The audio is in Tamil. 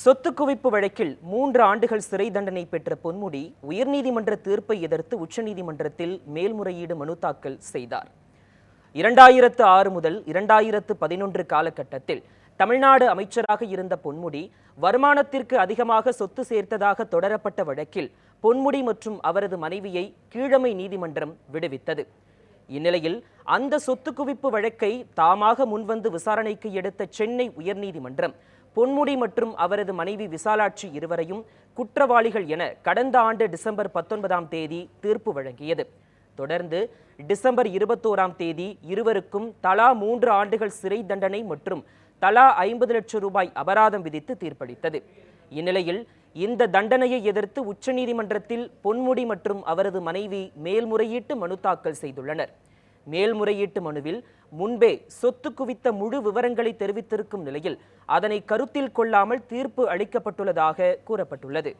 சொத்து குவிப்பு வழக்கில் மூன்று ஆண்டுகள் சிறை தண்டனை பெற்ற பொன்முடி உயர்நீதிமன்ற தீர்ப்பை எதிர்த்து உச்சநீதிமன்றத்தில் மேல்முறையீடு மனு தாக்கல் செய்தார். இரண்டாயிரத்து ஆறு முதல் இரண்டாயிரத்து பதினொன்று காலகட்டத்தில் தமிழ்நாடு அமைச்சராக இருந்த பொன்முடி வருமானத்திற்கு அதிகமாக சொத்து சேர்த்ததாக தொடரப்பட்ட வழக்கில் பொன்முடி மற்றும் அவரது மனைவியை கீழமை நீதிமன்றம் விடுவித்தது. இந்நிலையில் அந்த சொத்து குவிப்பு வழக்கை தாமாக முன்வந்து விசாரணைக்கு எடுத்த சென்னை உயர்நீதிமன்றம் பொன்முடி மற்றும் அவரது மனைவி விசாலாட்சி இருவரையும் குற்றவாளிகள் என கடந்த ஆண்டு டிசம்பர் பத்தொன்பதாம் தேதி தீர்ப்பு வழங்கியது. தொடர்ந்து டிசம்பர் இருபத்தோராம் தேதி இருவருக்கும் தலா மூன்று ஆண்டுகள் சிறை தண்டனை மற்றும் தலா ஐம்பது லட்சம் ரூபாய் அபராதம் விதித்து தீர்ப்பளித்தது. இந்நிலையில் இந்த தண்டனையை எதிர்த்து உச்சநீதிமன்றத்தில் பொன்முடி மற்றும் அவரது மனைவி மேல்முறையீட்டு மனு தாக்கல் செய்துள்ளனர். மேல்முறையீட்டு மனுவில் முன்பே சொத்து குவித்த முழு விவரங்களை தெரிவித்திருக்கும் நிலையில் அதனை கருத்தில் கொள்ளாமல் தீர்ப்பு அளிக்கப்பட்டுள்ளதாக கூறப்பட்டுள்ளது.